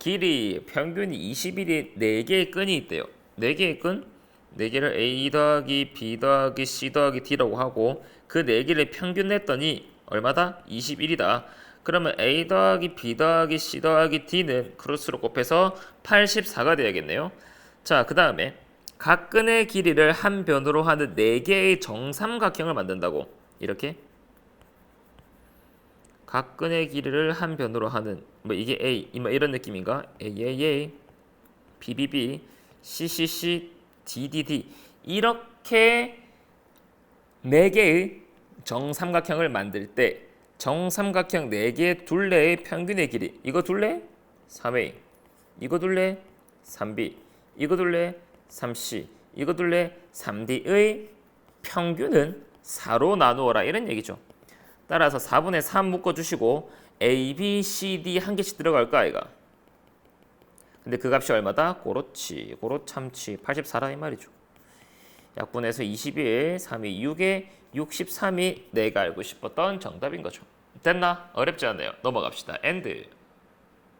길이 평균이 21이 4개의 끈이 있대요. 4개의 끈? 4개를 A 더하기 B 더하기 C 더하기 D라고 하고 그 4개를 평균 냈더니 얼마다? 21이다. 그러면 A 더하기 B 더하기 C 더하기 D는 크로스로 곱해서 84가 되야겠네요. 자, 그 다음에 각 끈의 길이를 한 변으로 하는 4개의 정삼각형을 만든다고. 이렇게 각 끈의 길이를 한 변으로 하는 뭐 이게 A 뭐 이런 느낌인가? A A A. B B B. C C C. D D D. 이렇게 네 개의 정삼각형을 만들 때 정삼각형 네 개의 둘레의 평균의 길이 이거 둘레? 3A 이거 둘레? 3B 이거 둘레? 3C 이거 둘레? 3D의 평균은 4로 나누어라. 이런 얘기죠. 따라서 4분의 3 묶어주시고 A, B, C, D 한 개씩 들어갈까 아이가? 근데 그 값이 얼마다? 고로치, 고로 참치 84라 이 말이죠. 약분해서 21, 3이 6에 63이 내가 알고 싶었던 정답인 거죠. 됐나? 어렵지 않네요. 넘어갑시다. 엔드.